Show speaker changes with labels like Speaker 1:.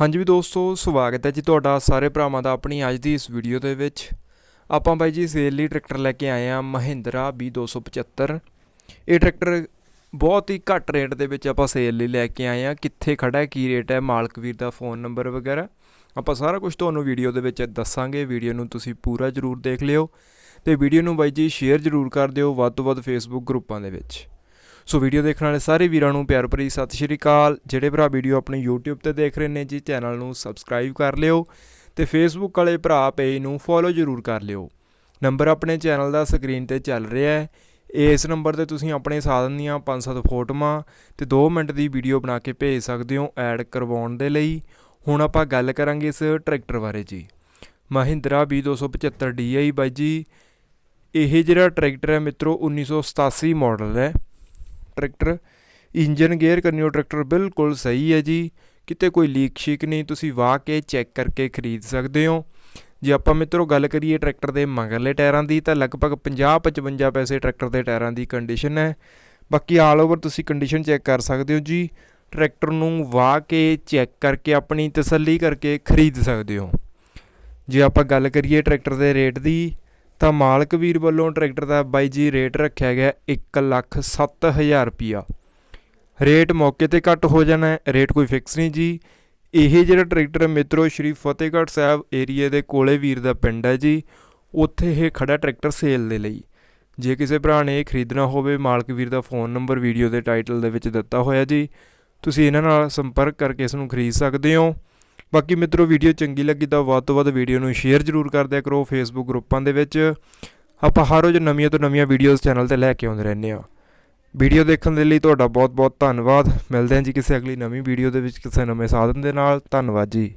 Speaker 1: ਹਾਂਜੀ ਵੀ ਦੋਸਤੋ, ਸਵਾਗਤ ਹੈ ਜੀ ਤੁਹਾਡਾ ਸਾਰੇ ਭਰਾਵਾਂ ਦਾ ਆਪਣੀ ਅੱਜ ਦੀ ਇਸ ਵੀਡੀਓ ਦੇ ਵਿੱਚ। ਆਪਾਂ ਬਾਈ ਜੀ ਸੇਲ ਲਈ ਟਰੈਕਟਰ ਲੈ ਕੇ ਆਏ ਆ ਮਹਿੰਦਰਾ B275 ਇਹ ਟਰੈਕਟਰ ਬਹੁਤ ਹੀ ਘੱਟ ਰੇਟ ਦੇ ਵਿੱਚ ਆਪਾਂ ਸੇਲ ਲਈ ਲੈ ਕੇ ਆਏ ਆ ਕਿੱਥੇ ਖੜਾ ਹੈ, ਕੀ ਰੇਟ ਹੈ, ਮਾਲਕ ਵੀਰ ਦਾ ਫੋਨ ਨੰਬਰ ਵਗੈਰਾ। ਆਪਾਂ ਸਾਰਾ ਕੁਝ ਤੁਹਾਨੂੰ ਵੀਡੀਓ ਦੇ ਵਿੱਚ ਦੱਸਾਂਗੇ। ਵੀਡੀਓ ਨੂੰ ਤੁਸੀਂ ਪੂਰਾ ਜ਼ਰੂਰ ਦੇਖ ਲਿਓ। ਤੇ ਵੀਡੀਓ ਨੂੰ ਬਾਈ ਜੀ ਸ਼ੇਅਰ ਜ਼ਰੂਰ ਕਰ ਦਿਓ ਵੱਧ ਤੋਂ ਵੱਧ ਫੇਸਬੁੱਕ ਗਰੁੱਪਾਂ ਦੇ ਵਿੱਚ। ਸੋ ਵੀਡੀਓ ਦੇਖਣ ਵਾਲੇ ਸਾਰੇ ਵੀਰਾਂ ਨੂੰ ਪਿਆਰ ਭਰੀ ਸਤਿ ਸ਼੍ਰੀ ਅਕਾਲ। ਜਿਹੜੇ ਭਰਾ ਵੀਡੀਓ ਆਪਣੇ YouTube ਤੇ ਦੇਖ ਰਹੇ ਨੇ ਜੀ, ਚੈਨਲ ਨੂੰ ਸਬਸਕ੍ਰਾਈਬ ਕਰ ਲਿਓ ਤੇ Facebook ਵਾਲੇ ਭਰਾ ਪੇਜ ਨੂੰ ਫੋਲੋ ਜ਼ਰੂਰ ਕਰ ਲਿਓ। ਨੰਬਰ ਆਪਣੇ ਚੈਨਲ ਦਾ ਸਕਰੀਨ ਤੇ ਚੱਲ ਰਿਹਾ ਹੈ। ਇਸ ਨੰਬਰ ਤੇ ਤੁਸੀਂ ਆਪਣੇ ਸਾਧਨ ਦੀਆਂ 5-7 ਫੋਟੋਆਂ ਤੇ 2 ਮਿੰਟ ਦੀ ਵੀਡੀਓ ਬਣਾ ਕੇ ਭੇਜ ਸਕਦੇ ਹੋ ਐਡ ਕਰਵਾਉਣ ਦੇ ਲਈ। ਹੁਣ ਆਪਾਂ ਗੱਲ ਕਰਾਂਗੇ ਇਸ ਟਰੈਕਟਰ ਬਾਰੇ ਜੀ। ਮਹਿੰਦਰਾ B275 DI ਬਾਈ ਜੀ, ਇਹ ਜਿਹੜਾ ਟਰੈਕਟਰ ਹੈ ਮਿੱਤਰੋ 1987 ਮਾਡਲ ਹੈ। ਟਰੈਕਟਰ, ਇੰਜਨ ਗੇਅਰ ਕਰਨਿਓ ਟਰੈਕਟਰ ਬਿਲਕੁਲ ਸਹੀ ਹੈ ਜੀ। ਕਿਤੇ ਕੋਈ ਲੀਕ ਸ਼ੀਕ ਨਹੀਂ, ਤੁਸੀਂ ਵਾਹ ਕੇ ਚੈੱਕ ਕਰਕੇ ਖਰੀਦ ਸਕਦੇ ਹੋ। ਜੇ ਆਪਾਂ ਮਿੱਤਰੋ ਗੱਲ ਕਰੀਏ ਟਰੈਕਟਰ ਦੇ ਮਗਰਲੇ ਟਾਇਰਾਂ ਦੀ, ਤਾਂ ਲਗਭਗ 50-55 ਪੈਸੇ ਟਰੈਕਟਰ ਦੇ ਟਾਇਰਾਂ ਦੀ ਕੰਡੀਸ਼ਨ ਹੈ। ਬਾਕੀ ਆਲ ਓਵਰ ਤੁਸੀਂ ਕੰਡੀਸ਼ਨ ਚੈੱਕ ਕਰ ਸਕਦੇ ਹੋ ਜੀ। ਟਰੈਕਟਰ ਨੂੰ ਵਾਹ ਕੇ ਚੈੱਕ ਕਰਕੇ ਆਪਣੀ ਤਸੱਲੀ ਕਰਕੇ ਖਰੀਦ ਸਕਦੇ ਹੋ। ਜੇ ਆਪਾਂ ਗੱਲ ਕਰੀਏ ਟਰੈਕਟਰ ਦੇ ਰੇਟ ਦੀ ਤਾਂ ਮਾਲਕ ਵੀਰ ਵੱਲੋਂ ਟਰੈਕਟਰ ਦਾ ਬਾਈ ਜੀ ਰੇਟ ਰੱਖਿਆ ਗਿਆ 1 ਲੱਖ 7000 ਰੁਪਿਆ ਰੇਟ ਮੌਕੇ ਤੇ ਘੱਟ ਹੋ ਜਾਣਾ ਹੈ, ਰੇਟ ਕੋਈ ਫਿਕਸ ਨਹੀਂ ਜੀ। ਇਹ ਜਿਹੜਾ ਟਰੈਕਟਰ ਮਿੱਤਰੋ, ਸ਼੍ਰੀ ਫਤਿਹਗੜ੍ਹ ਸਾਹਿਬ ਏਰੀਏ ਦੇ ਕੋਲੇ ਵੀਰ ਦਾ ਪਿੰਡ ਹੈ ਜੀ। ਉੱਥੇ ਇਹ ਖੜਾ ਟਰੈਕਟਰ ਸੇਲ ਦੇ ਲਈ। ਜੇ ਕਿਸੇ ਭਰਾ ਨੇ ਇਹ ਖਰੀਦਣਾ ਹੋਵੇ, ਮਾਲਕ ਵੀਰ ਦਾ ਫੋਨ ਨੰਬਰ ਵੀਡੀਓ ਦੇ ਟਾਈਟਲ ਦੇ ਵਿੱਚ ਦਿੱਤਾ ਹੋਇਆ ਜੀ। ਤੁਸੀਂ ਇਹਨਾਂ ਨਾਲ ਸੰਪਰਕ ਕਰਕੇ ਇਸ ਨੂੰ ਖਰੀਦ ਸਕਦੇ ਹੋ। ਬਾਕੀ ਮਿੱਤਰੋ ਵੀਡੀਓ ਚੰਗੀ ਲੱਗੀ ਤਾਂ ਵੱਧ ਤੋਂ ਵੱਧ ਵੀਡੀਓ ਨੂੰ ਸ਼ੇਅਰ ਜ਼ਰੂਰ ਕਰਦਿਆ ਕਰੋ ਫੇਸਬੁੱਕ ਗਰੁੱਪਾਂ ਦੇ ਵਿੱਚ। ਆਪਾਂ ਹਰ ਰੋਜ਼ ਨਵੀਆਂ ਤੋਂ ਨਵੀਆਂ ਵੀਡੀਓਜ਼ ਚੈਨਲ ਤੇ ਲੈ ਕੇ ਆਉਂਦੇ ਰਹਿੰਦੇ ਆ ਵੀਡੀਓ ਦੇਖਣ ਦੇ ਲਈ ਤੁਹਾਡਾ ਬਹੁਤ ਬਹੁਤ ਧੰਨਵਾਦ। ਮਿਲਦੇ ਹਾਂ ਜੀ ਕਿਸੇ ਅਗਲੀ ਨਵੀਂ ਵੀਡੀਓ ਦੇ ਵਿੱਚ ਕਿਸੇ ਨਵੇਂ ਸਾਧਨ ਦੇ ਨਾਲ। ਧੰਨਵਾਦ ਜੀ।